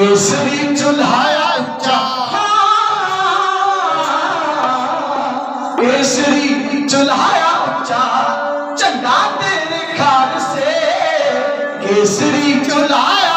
دوسری چلہایا جا۔ چنگا تیرے گھر سے۔ کیسری چلایا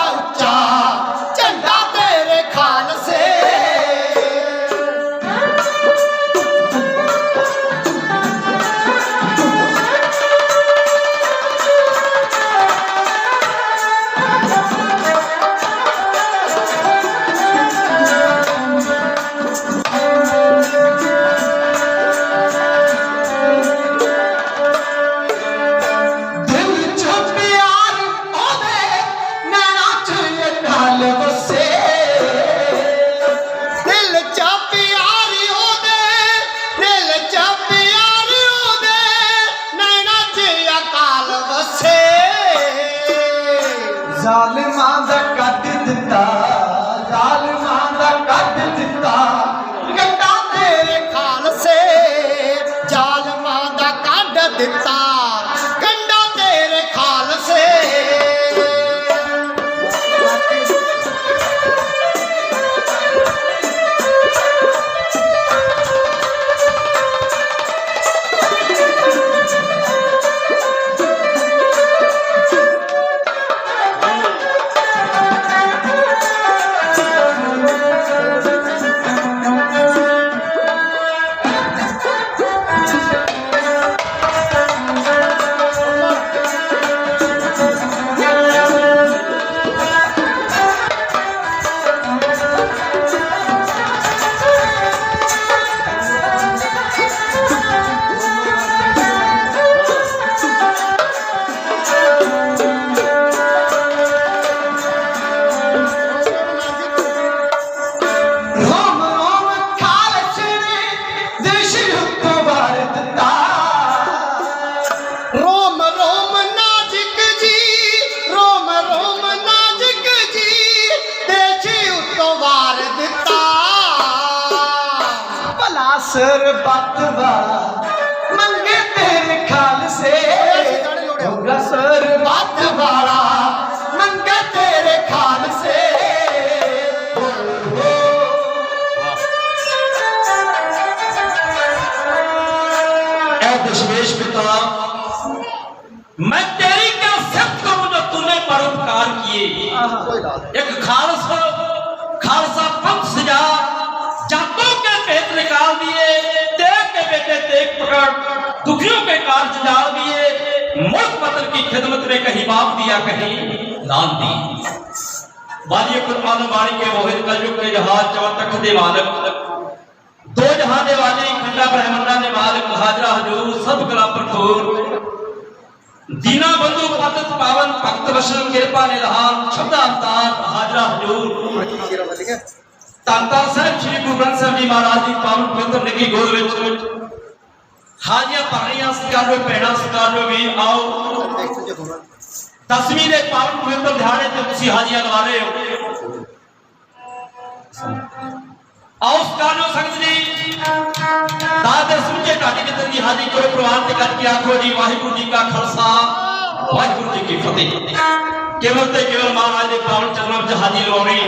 ਜ਼ਾਲਿਮਾਂ ਦਾ ਕੱਢ ਦਿੱਤਾ, ਜ਼ਾਲਿਮਾਂ ਦਾ ਕੱਢ ਦਿੱਤਾ। ਗੰਡਾ ਤੇਰੇ ਖਾਲਸੇ ਜ਼ਾਲਮਾਂ ਦਾ ਕੱਢ ਦਿੱਤਾ। تیار کیے ایک خالصہ خالصہ پنکھ سجا جاتوں کے بھید نکال دیئے دیکھ کے بیٹے دیکھ پکڑ دکھیوں کے کار سجا دیئے ملک پتر کی خدمت میں کہیں باپ دیا کہیں نام دی۔ والی قرآن واری کے وہد کا جو کہ جہاز جو تک دے مالک۔ دو جہاں دے والی کھنڈا برہمنہ نے مالک حاجرہ حجور سب کلا پر دور۔ دینا بندو قطط پاون بھکت بشن کرپا نیدہان چھتا افتار حاجرہ حجور تانتا صاحب شری گرو صاحب جی مہاراج دی پاون پتر نکی گود وچ حاجیاں پاہیاں سکار ہوئے پیڑا سکار ہوئے بھی آؤ تصمیر دے پاون پتر دھیانے تو کسی حاجیاں لگا ہو اوستانو سنگنی داد سمجھے ٹاٹی جتن دی حاضری کرو پروان تے کٹ کے آکھو جی واحد جی کا خلصہ واحد جی کی فتح کیول تے کیول مہاراج دے پاون چرنم جہادی لوڑی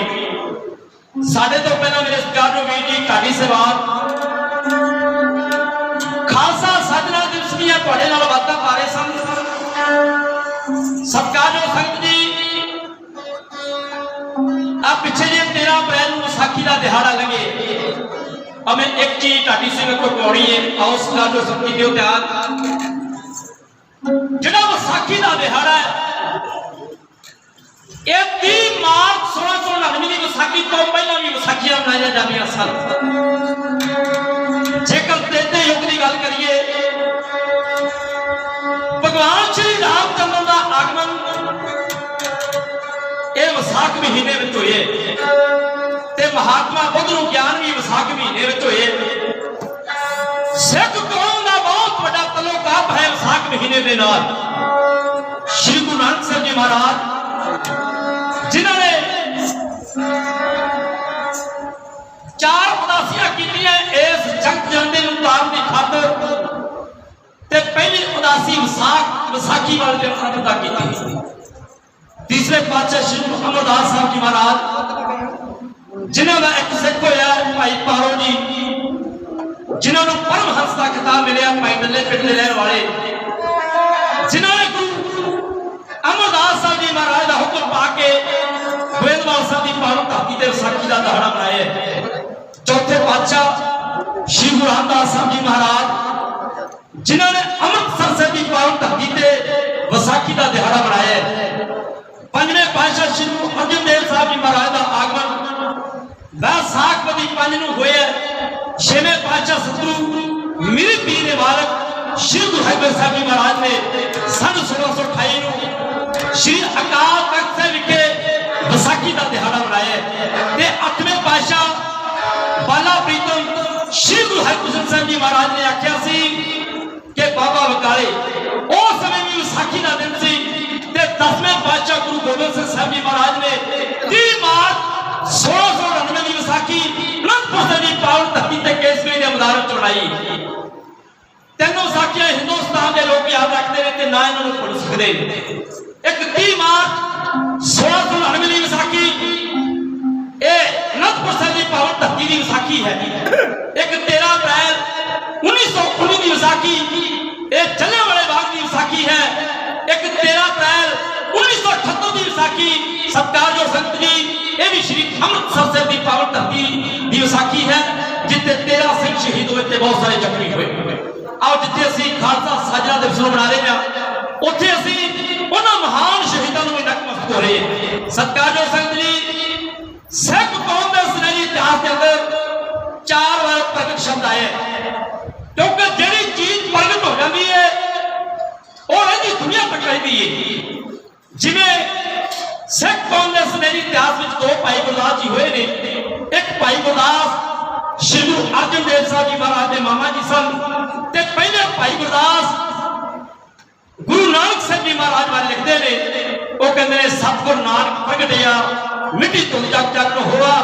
ساڈے تو پہلا میرے سرکار نو وی جی ٹاٹی سے بات خالصہ سجنا دسمیاں تواڈے نال وعدہ پارے سن سرکار نو سنگ جی آ پیچھے جے 13 اپریل نو ساکھی دا دہاڑا لگے ਅਮੇ ਇੱਕ ਚੀਜ਼ ਢਾਡੀ ਸਿੰਘ ਕੋ ਪਾਉਣੀ ਹੈ ਆਓ ਸਤਿਕਾਰਯੋਗ ਸੰਗਤ ਜੀ ਦਿਓ ਧਿਆਨ ਜਿਹੜਾ ਵਿਸਾਖੀ ਦਾ ਦਿਹਾੜਾ ਹੈ ਇਹ 30 ਮਾਰਚ 1699 ਦੀ ਵਿਸਾਖੀ ਤੋਂ ਪਹਿਲਾਂ ਵੀ ਵਿਸਾਖੀਆਂ ਮਨਾਈਆਂ ਜਾਂਦੀਆਂ ਸਨ ਜੇਕਰ ਤੇਤੇ ਯੁੱਗ ਦੀ ਗੱਲ ਕਰੀਏ ਭਗਵਾਨ ਸ਼੍ਰੀ ਰਾਮ ਚੰਦਰ ਦਾ ਆਗਮਨ ਇਹ ਵਿਸਾਖ ਮਹੀਨੇ ਵਿੱਚ ਹੋਏ ਤੇ ਮਹਾਤਮਾ ਬੁੱਧ ਨੂੰ ਗਿਆਨ ਵੀ ਵਿਸਾਖ ਮਹੀਨੇ ਵਿੱਚ ਹੋਏ। ਸਿੱਖ ਕੌਮ ਦਾ ਬਹੁਤ ਵੱਡਾ ਤਲੋਕਾਪ ਹੈ ਵਿਸਾਖ ਮਹੀਨੇ ਦੇ ਨਾਲ। ਸ਼੍ਰੀ ਗੁਰੂ ਨਾਨਕ ਸਾਹਿਬ ਜੀ ਮਹਾਰਾਜ, ਜਿਨ੍ਹਾਂ ਨੇ ਚਾਰ ਉਦਾਸੀਆਂ ਕੀਤੀਆਂ ਇਸ ਜੰਗ ਜਾਂਦੇ ਨੂੰ ਤਾਰਨ ਦੀ ਖਾਤਰ ਤੇ ਪਹਿਲੀ ਉਦਾਸੀ ਵਿਸਾਖ, ਵਿਸਾਖੀ ਵਾਲੇ ਦਿਨ ਅਨੰਦਾ ਕੀਤੀ ਤੀਸਰੇ ਪਾਤਸ਼ਾਹ ਸ਼੍ਰੀ ਗੁਰੂ ਅਮਰਦਾਸ ਸਾਹਿਬ ਜੀ ਮਹਾਰਾਜ ਜਿਨ੍ਹਾਂ ਦਾ ਇੱਕ ਸਿੱਖ ਹੋਇਆ ਭਾਈ ਪਾਰੋ ਜੀ, ਜਿਨ੍ਹਾਂ ਨੂੰ ਪਰਮਹੰਸ ਦਾ ਖਿਤਾਬ ਮਿਲਿਆ ਭਾਈ ਦੱਲੇ ਪਿੰਡ ਦੇ ਰਹਿਣ ਵਾਲੇ ਜਿਨ੍ਹਾਂ ਨੇ ਗੁਰੂ ਅਮਰਦਾਸ ਸਾਹਿਬ ਜੀ ਮਹਾਰਾਜ ਦਾ ਹੁਕਮ ਪਾ ਕੇ ਗੋਇੰਦਵਾਲ ਸਾਹਿਬ ਦੀ ਪਾਵਨ ਧਰਤੀ ਤੇ ਵਿਸਾਖੀ ਦਾ ਦਿਹਾੜਾ ਮਨਾਇਆ ਹੈ। ਚੌਥੇ ਪਾਤਸ਼ਾਹ ਸ਼੍ਰੀ ਗੁਰੂ ਰਾਮਦਾਸ ਸਾਹਿਬ ਜੀ ਮਹਾਰਾਜ, ਜਿਨ੍ਹਾਂ ਨੇ ਅੰਮ੍ਰਿਤਸਰ ਸਾਹਿਬ ਦੀ ਪਾਵਨ ਧਰਤੀ ਤੇ ਵਿਸਾਖੀ ਦਾ ਦਿਹਾੜਾ ਮਨਾਇਆ ਹੈ। ਪੰਜਵੇਂ ਪਾਤਸ਼ਾਹ ਸ਼੍ਰੀ ਗੁਰੂ ਅਰਜਨ ਦੇਵ ਸਾਹਿਬ ਜੀ ਮਹਾਰਾਜ ਦਾ ਆਗਮਨ। ਵੈਸਾਖਪਤੀ ਪੰਜ ਨੂੰ ਹੋਇਆ ਛੇਵੇਂ ਪਾਤਸ਼ਾਹ ਸਤਿਗੁਰੂ ਮੇਰੇ ਪੀਰ ਦੇ ਸ਼੍ਰੀ ਗੁਰੂ ਹਰਿਗੋਬਿੰਦ ਸਾਹਿਬ ਜੀ ਮਹਾਰਾਜ ਨੇ ਸੰਨ 1628 ਨੂੰ ਸ਼੍ਰੀ ਅਕਾਲ ਤਖਤ ਸਾਹਿਬ ਵਿਖੇ ਵਿਸਾਖੀ ਦਾ ਦਿਹਾੜਾ ਮਨਾਇਆ ਤੇ ਅੱਠਵੇਂ ਪਾਤਸ਼ਾਹ ਬਾਲਾ ਪ੍ਰੀਤਮ ਸ਼੍ਰੀ ਗੁਰੂ ਹਰਿਗੋਬਿੰਦ ਸਾਹਿਬ ਜੀ ਮਹਾਰਾਜ ਨੇ ਆਖਿਆ ਸੀ ਕਿ ਬਾਬਾ ਬਕਾਲੇ ਉਸ ਸਮੇਂ ਵੀ ਵਿਸਾਖੀ ਦਾ ਦਿਨ ਸੀ। ਦਸਵੇਂ ਪਾਤਸ਼ਾਹ ਗੁਰੂ ਗੋਬਿੰਦ ਸਿੰਘ ਸਾਹਿਬ ਜੀ ਮਹਾਰਾਜ ਨੇ 30 ਮਾਰਚ 1699 ਦੀ ਵਿਸਾਖੀ ਅਨੰਦਪੁਰ ਦੀ ਪਾਵਨ ਧਰਤੀ ਤੇ ਕੇਸਰੀ ਦੇ ਮੈਦਾਨ ਵਿੱਚ ਤੈਨੂੰ ਸਾਖੀਆਂ ਹਿੰਦੁਸਤਾਨ ਦੇ ਲੋਕ ਯਾਦ ਰੱਖਦੇ ਨੇ ਤੇ ਨਾ ਇਹਨਾਂ ਨੂੰ ਭੁੱਲ ਸਕਦੇ। ਇੱਕ 30 ਮਾਰਚ 1699 ਦੀ ਵਿਸਾਖੀ, ਇਹ ਅਨੰਦਪੁਰ ਸਾਹਿਬ ਦੀ ਪਾਵਨ ਧਰਤੀ ਦੀ ਵਿਸਾਖੀ ਹੈ। ਇੱਕ 13 ਅਪ੍ਰੈਲ 1919 ਦੀ ਵਿਸਾਖੀ, ਇਹ ਜਲਿਆਂਵਾਲੇ ਬਾਗ ਦੀ ਵਿਸਾਖੀ ਹੈ। 13 ਅਪ੍ਰੈਲ 1978 ਦੀ ਵਿਸਾਖੀ। ਸਤਿਕਾਰਯੋਗ ਸੰਤ ਜੀ, ਇਹ ਵੀ ਸ਼੍ਰੀ ਅੰਮ੍ਰਿਤਸਰ ਸਾਹਿਬ ਦੀ ਪਾਵਨ ਧਰਤੀ ਦੀ ਵਿਸਾਖੀ ਹੈ, ਜਿੱਥੇ 13 ਸਿੰਘ ਸ਼ਹੀਦ ਹੋਏ ਤੇ ਬਹੁਤ ਸਾਰੇ ਜ਼ਖਮੀ ਹੋਏ। ਆਓ ਜਿੱਥੇ ਅਸੀਂ ਖਾਲਸਾ ਸਾਜਣਾ ਦਿਵਸ ਨੂੰ ਮਨਾ ਰਹੇ ਹਾਂ, ਉੱਥੇ ਅਸੀਂ ਉਹਨਾਂ ਮਹਾਨ ਸ਼ਹੀਦਾਂ ਨੂੰ ਵੀ ਨਤਮਸਤਕ ਹੋ ਰਹੇ ਹਾਂ। ਸਤਿਕਾਰਯੋਗ ਸੰਤ ਜੀ, ਸਿੱਖ ਕੌਮ ਦੇ ਸੁਨਹਿਰੀ ਇਤਿਹਾਸ ਦੇ ਅੰਦਰ ਚਾਰ ਵਾਰ ਪ੍ਰਗਟ ਸ਼ਬਦ ਆਏ ਹੈ। ਕਿਉਂਕਿ ਜਿਹੜੀ ਚੀਜ਼ ਪ੍ਰਗਟ ਹੋ ਜਾਂਦੀ ਹੈ ਉਹ ਰਹਿੰਦੀ ਦੁਨੀਆ ਤੱਕ ਰਹਿੰਦੀ ਹੈ ਜਿਵੇਂ ਸਿੱਖ ਕੌਮ ਦੇ ਇਤਿਹਾਸ ਵਿੱਚ ਦੋ ਭਾਈ ਗੁਰਦਾਸ ਜੀ ਹੋਏ ਨੇ। ਇੱਕ ਭਾਈ ਗੁਰਦਾਸ ਸ਼੍ਰੀ ਗੁਰੂ ਅਰਜਨ ਦੇਵ ਸਾਹਿਬ ਜੀ ਮਹਾਰਾਜ ਦੇ ਮਾਮਾ ਜੀ ਸਨ ਤੇ ਪਹਿਲੇ ਭਾਈ ਗੁਰਦਾਸ ਗੁਰੂ ਨਾਨਕ ਸਾਹਿਬ ਜੀ ਮਹਾਰਾਜ ਬਾਰੇ ਲਿਖਦੇ ਨੇ। ਉਹ ਕਹਿੰਦੇ ਨੇ, ਸਤਿਗੁਰ ਨਾਨਕ ਪ੍ਰਗਟਿਆ, ਮਿੱਟੀ ਤੋਂ ਜਗ ਜਗ ਹੋਆ।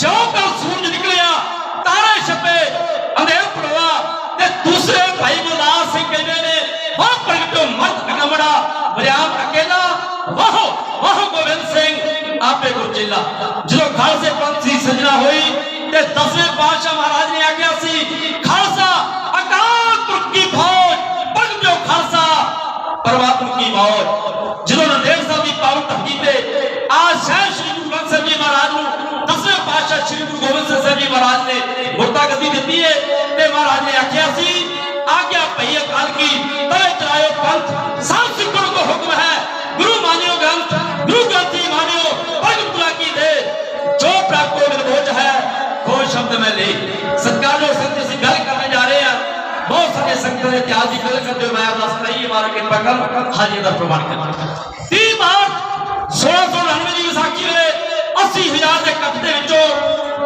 ਜੋ ਕਲ ਸੂਰਜ ਨਿਕਲਿਆ, ਤਾਰੇ ਛਪੇ, ਅੰਧੇਰ ਪੜਵਾ وہو وہو گوبین سنگھ آپے کو چلا جو گھر سے پنسی سجنا ہوئی، تے دسویں پاشا مہاراج نے آگیا سی، خالصہ اکال ترک کی فوج پنگ جو خالصہ۔ ترک کی موت جنہوں نے دیر بھی کی تحقی تحقیقے آج شہر شریف گوبین سنگھ جی مہاراج نے دسویں پاشا شریف گوبین سنگھ جی مہاراج نے مرتا گتی دیتی ہے۔ تے مہاراج نے آگیا سی، آگیا پہیے کال کی تلے چلائے پنتھ وقت میں لے سرکار اور سنت سے گھر کرنے جا رہے ہیں۔ بہت سارے سنگتوں سے تیازی کی گل کرتے ہوئے میں راستہ ہی ہمارا کے پکڑ حاجی دا پروان کرنے تین مارچ سوڑا سو ننوے کی وساکھی ویلے اسی ہزار سے کفتے دے جو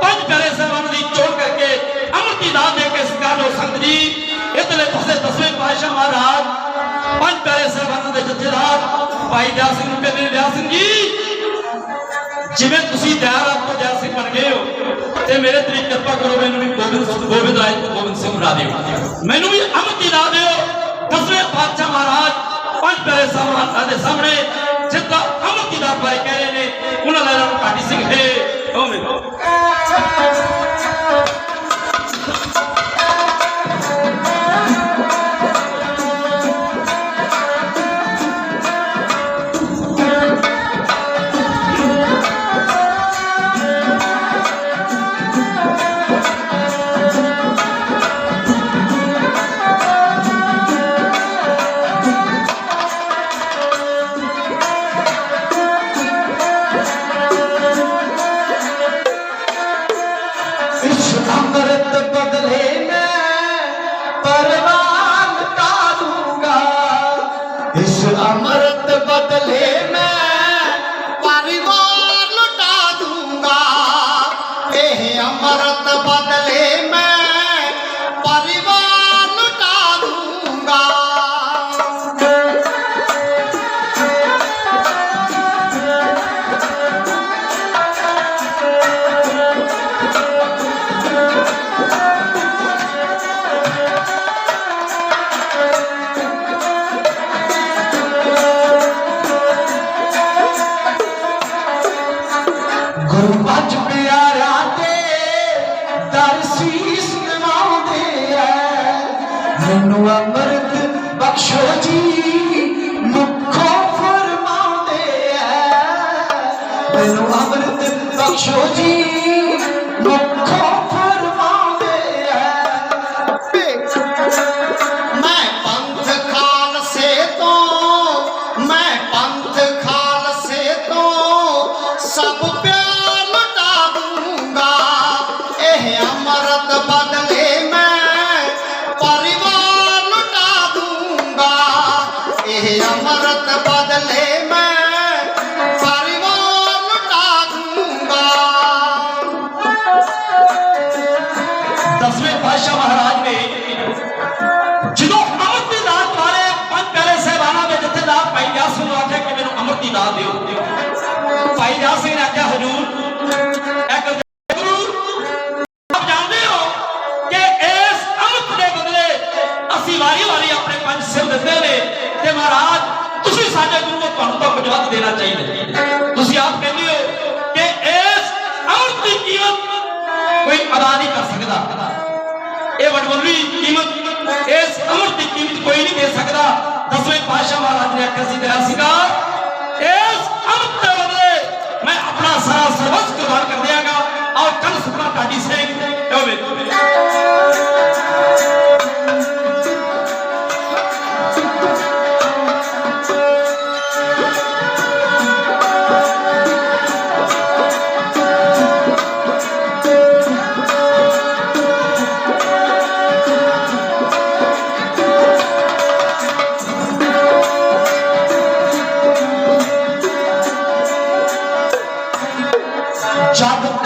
پنج پیارے سے دی چھوڑ کر کے امر کی داد دے کے سرکار اور سنت جی اتنے پسے تصویر پہشہ مار مہاراج، پنج پیارے سے دے جتے دار بھائی دیاسن پہ میرے دیاسن جی جی۔ میں تسی دیار آپ کو دیاسن بن گئے ہو۔ ਤੇ ਮੇਰੇ ਤੇ ਕਿਰਪਾ ਕਰੋ, ਮੈਨੂੰ ਵੀ ਗੋਬਿੰਦ ਗੋਬਿੰਦ ਰਾਏ ਗੋਬਿੰਦ ਸਿੰਘ ਬਣਾ ਦਿਓ। ਮੈਨੂੰ ਵੀ ਅਮਰ ਦਿਲਾ ਦਿਓ। ਦਸਵੇਂ ਪਾਤਸ਼ਾਹ ਮਹਾਰਾਜ, ਪੰਜ ਪਿਆਰੇ ਸਾਹਿਬਾਨ ਦੇ ਸਾਹਮਣੇ, ਜਿੱਦਾਂ ਅਮਰ ਦੀ ਦਾ ਪਾਈ ਕਹਿ ਰਹੇ ਨੇ, ਉਹਨਾਂ ਦਾ ਨਾਮ ਕਾਟੀ ਸਿੰਘ ਹੈ। ਓਮੇ محمد بخشو جی مکھو ਦਸਵੇਂ ਪਾਤਸ਼ਾਹ ਮਹਾਰਾਜ ਨੇ ਜਦੋਂ ਅਮਰ ਦੀ ਦਾਤ ਵਾਲੇ ਪੰਜ ਪਿਆਰੇ ਸਹਿਬਾਨਾਂ ਦੇ ਜਿੱਥੇ ਦਾ ਭਾਈ ਜਾਸ ਨੂੰ ਆਖਿਆ ਕਿ ਮੈਨੂੰ ਅਮਰ ਦੀ ਦਾਤ ਦਿਓ। ਭਾਈ ਜਾਸ ਨੇ ਆਖਿਆ, ਹਜ਼ੂਰ ਕੀਮਤ ਇਸ ਅਮਰ ਦੀ ਕੀਮਤ ਕੋਈ ਨਹੀਂ ਦੇ ਸਕਦਾ। সাধক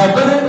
heaven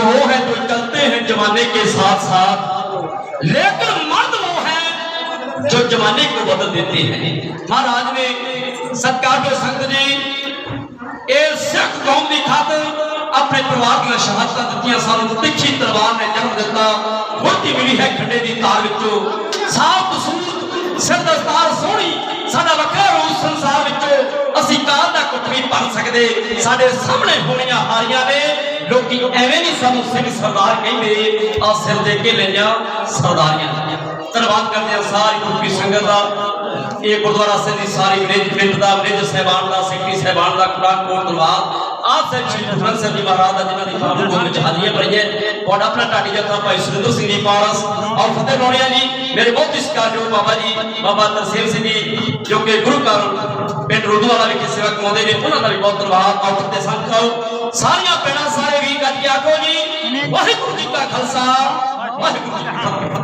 एक वो है जो चलते हैं जमाने के साथ साथ लेकिन मर्द वो है जो जमाने को बदल देते हैं महाराज ने सत्कार के संत जी ये सिख कौम की खातर अपने परिवार ਦੀਆਂ ਸ਼ਹਾਦਤਾਂ ਦਿੱਤੀਆਂ ਸਾਨੂੰ ਤਿੱਖੀ ਤਲਵਾਰ ਨੇ ਜਨਮ ਦਿੱਤਾ ਮੋਤੀ ਮਿਲੀ ਹੈ ਖੰਡੇ ਦੀ ਤਾਰ ਵਿੱਚੋਂ ਸਾਫ ਤਸੂਰ ਸਿਰ ਦਸਤਾਰ ਸੋਹਣੀ ਸਾਡਾ ਵੱਖਰਾ ਰੂਪ ਸੰਸਾਰ ਵਿੱਚੋਂ ਅਸੀਂ ਕਾਲ ਦਾ ਕੁੱਟ ਵੀ ਭੰਨ ਸਕਦੇ ਸਾਡੇ ਸਾਹਮਣੇ ਹੋਣੀਆਂ ਹਾਰੀਆਂ ਨੇ ਲੋਕੀ ਐਵੇਂ ਨਹੀਂ ਸਾਨੂੰ ਸਿੰਘ ਸਰਦਾਰ ਕਹਿੰਦੇ ਆ ਸਿਰ ਦੇ ਕੇ ਲਈਆਂ ਸਰਦਾਰੀਆਂ ਧੰਨਵਾਦ ਕਰਦੇ ਹਾਂ ਸਾਰੀ ਗੁਰਪੀ ਸੰਗਤ ਦਾ ਇਹ ਗੁਰਦੁਆਰਾ ਸਾਹਿਬ ਦੀ ਸਾਰੀ ਨਿੱਜ ਪਿੰਡ ਦਾ ਨਿੱਜ ਸਹਿਬਾਨ ਦਾ ਸਿੱਖੀ ਸਹਿਬਾਨ ਦਾ ਕੁਰਾਨ ਕੋਲ ਧੰਨਵਾਦ ਆਪ ਸਾਹਿਬ ਸ਼੍ਰੀ ਗੁਰੂ ਗ੍ਰੰਥ ਸਾਹਿਬ ਜੀ ਮਹਾਰਾਜ ਦਾ ਜਿਨ੍ਹਾਂ ਦੀ ਬਾਬੂ ਗੋਲ ਵਿੱਚ ਹਾਜ਼ਰੀਆਂ ਭਰੀਆਂ ਔਰ ਆਪਣਾ ਟਾਟੀ ਜੱਥਾ ਭਾਈ ਸੁਰਿੰਦਰ ਸਿੰਘ ਜੀ ਪਾਰਸ ਔਰ ਫਤਿਹ ਲੋੜੀਆ ਜੀ ਮੇਰੇ ਬਹੁਤ ਇਸਕਾਰਯੋਗ ਬਾਬਾ ਜੀ ਬਾਬਾ ਤਰਸੇਮ ਸਿੰਘ ਜੀ ਜੋ ਕਿ ਗੁਰੂ ਘਰ ਪਿੰਡ ਰੁੱਦਵਾਲਾ ਵਿਖੇ ਸੇਵਾ ਕਮਾਉਂਦੇ ਨੇ ਉਹਨਾਂ ਦਾ ਵੀ ਬਹੁਤ ਧੰਨਵਾਦ। ਔਰ ਫਤਿਹ ਸੰਖੋ ਸਾਰੀਆਂ ਪਿੰਡਾਂ ਸਾਰੇ ਵੀ ਗੱਜ ਕੇ ਆਖੋ ਜੀ ਵਾਹਿਗੁਰੂ ਜੀ ਕਾ ਖਾਲਸਾ ਵਾਹਿਗੁਰੂ ਜੀ ਕੀ ਫਤਿਹ।